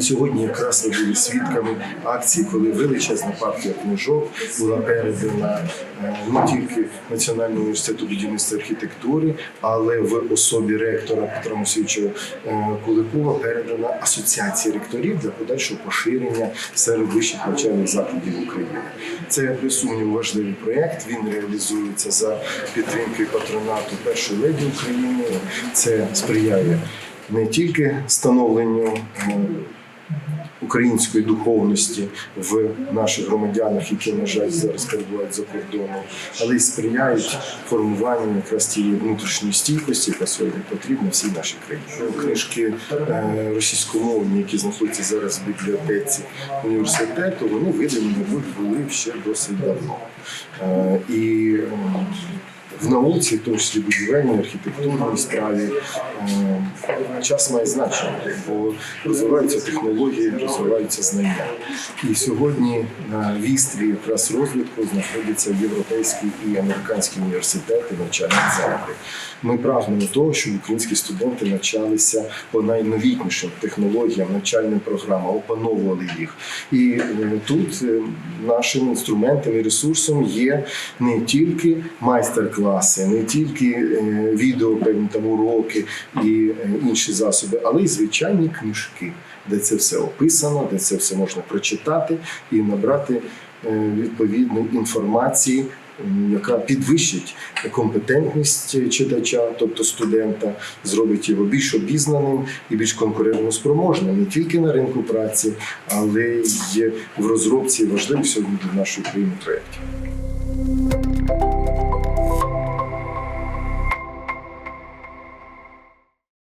Сьогодні якраз були свідками акції, коли величезна партія книжок була передана е, не тільки Національному університету будівництва архітектури, але в особі ректора Петра Мусійовича е, Куликова передана асоціації ректорів для подальшого поширення серед вищих навчальних закладів України. Це без сумніву важливий проєкт. Він реалізується за підтримки патронату першої леді України. Це сприяє не тільки становленню е, української духовності в наших громадянах, які, на жаль, зараз перебувають за кордоном, але й сприяють формуванню якраз тієї внутрішньої стійкості, яка сьогодні потрібна всій нашій країні. Книжки е, російськомовні, які знаходяться зараз в бібліотеці університету, вони видані, були ще досить давно. Е, І ем, в науці, в тому числі будівельній, архітектурній справі, е, час має значення, бо розвиваються технології, розвиваються знання. І сьогодні на вістрі якраз розвитку знаходяться європейські і американські університети, навчальні центри. Ми прагнемо того, щоб українські студенти навчалися по найновітнішим технологіям, навчальним програмам, опановували їх. І е, тут е, нашим інструментом і ресурсом є не тільки майстер-класи, не тільки е, відео, певні там уроки і е, інші засоби, але й звичайні книжки, де це все описано, де це все можна прочитати і набрати е, відповідної інформації. Яка підвищить компетентність читача, тобто студента, зробить його більш обізнаним і більш конкурентоспроможним не тільки на ринку праці, але й в розробці важливих сьогодні для нашої країни проєктів.